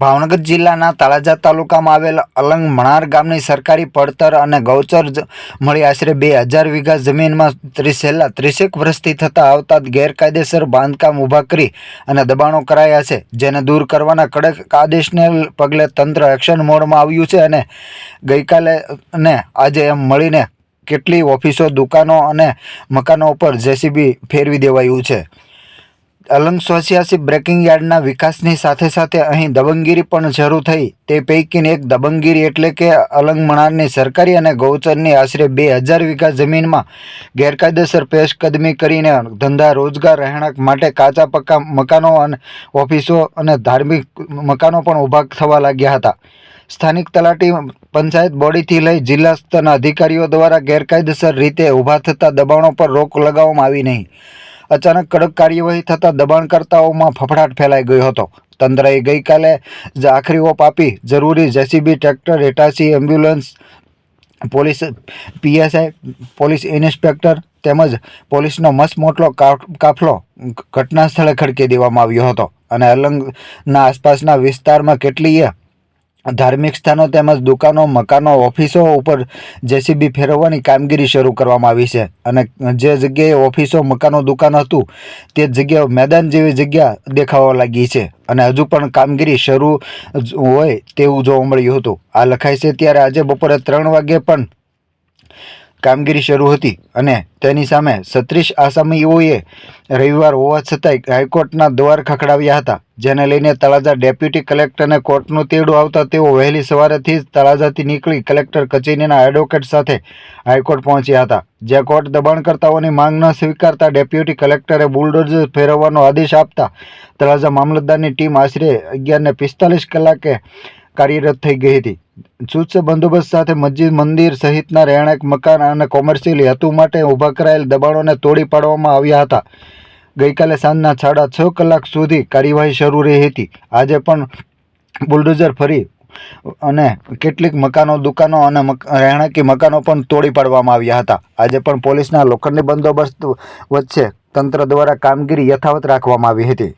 ભાવનગર જિલ્લાના તળાજા તાલુકામાં આવેલ અલંગ મણાર ગામની સરકારી પડતર અને ગૌચર મળી આશરે બે હજાર વીઘા જમીનમાં ત્રીસેલા ત્રીસેક વર્ષથી થતા આવતા ગેરકાયદેસર બાંધકામ ઊભા કરી અને દબાણો કરાયા છે, જેને દૂર કરવાના કડક આદેશને પગલે તંત્ર એક્શન મોડમાં આવ્યું છે અને ગઈકાલે અને આજે એમ મળીને કેટલી ઓફિસો, દુકાનો અને મકાનો ઉપર જેસીબી ફેરવી દેવાયું છે. અલંગ બ્રેકિંગ યાર્ડના વિકાસની સાથે સાથે અહીં દબંગગીરી પણ શરૂ થઈ. તે પૈકીની એક દબંગગીરી એટલે કે અલંગ મણારની સરકારી અને ગૌચરની આશરે બે હજાર વીઘા જમીનમાં ગેરકાયદેસર પેશકદમી કરીને ધંધા રોજગાર રહેણાંક માટે કાચા પક્કા મકાનો અને ઓફિસો અને ધાર્મિક મકાનો પણ ઊભા થવા લાગ્યા હતા. સ્થાનિક તલાટી પંચાયત બોડીથી લઈ જિલ્લા સ્તરના અધિકારીઓ દ્વારા ગેરકાયદેસર રીતે ઊભા થતા દબાણો પર રોક લગાવવામાં આવી નહીં. અચાનક કડક કાર્યવાહી થતાં દબાણકર્તાઓમાં ફફડાટ ફેલાઈ ગયો હતો. તંત્રએ ગઈકાલે જ આખરી ઓપ આપી જરૂરી JCB tractor એટાસી ambulance, police, PSI, police inspector તેમજ પોલીસનો મસ્ત મોટલો કાફલો ઘટના સ્થળે ખડકી દેવામાં આવ્યો હતો અને અલંગના આસપાસના વિસ્તારમાં કેટલીય ધાર્મિક સ્થાનો તેમજ દુકાનો, મકાનો, ઓફિસો ઉપર જેસીબી ફેરવવાની કામગીરી શરૂ કરવામાં આવી છે. અને જે જગ્યાએ ઓફિસો, મકાનો, દુકાન હતું, તે જગ્યા મેદાન જેવી જગ્યા દેખાવા લાગી છે. અને હજુ પણ કામગીરી શરૂ હોય તેવું જોવા મળ્યું હતું. આ લખાય છે, ત્યારે આજે બપોરે ત્રણ વાગ્યે પણ કામગીરી શરૂ હતી અને તેની સામે છત્રીસ આસામીઓએ રવિવાર હોવા છતાંય હાઈકોર્ટના દ્વાર ખખડાવ્યા હતા, જેને લઈને તળાજા ડેપ્યુટી કલેક્ટરને કોર્ટનું તેડું આવતા તેઓ વહેલી સવારેથી જ તળાજાથી નીકળી કલેક્ટર કચેરીના એડવોકેટ સાથે હાઈકોર્ટ પહોંચ્યા હતા, જ્યાં કોર્ટ દબાણકર્તાઓની માંગ ન સ્વીકારતા ડેપ્યુટી કલેક્ટરે બુલડોઝર ફેરવવાનો આદેશ આપતા તળાજા મામલતદારની ટીમ આશરે અગિયારને પિસ્તાલીસ કલાકે કાર્યરત થઈ ગઈ હતી. ચુસ્ત બંદોબસ્ત સાથે મસ્જિદ, મંદિર સહિતના રહેણાંક, મકાન અને કોમર્શિયલ હેતુ માટે ઊભા કરાયેલ દબાણોને તોડી પાડવામાં આવ્યા હતા. ગઈકાલે સાંજના સાડા છ કલાક સુધી કાર્યવાહી શરૂ રહી હતી. આજે પણ બુલડોઝર ફરી અને કેટલીક મકાનો, દુકાનો અને રહેણાંકી મકાનો પણ તોડી પાડવામાં આવ્યા હતા. આજે પણ પોલીસના લોખંડી બંદોબસ્ત વચ્ચે તંત્ર દ્વારા કામગીરી યથાવત રાખવામાં આવી હતી.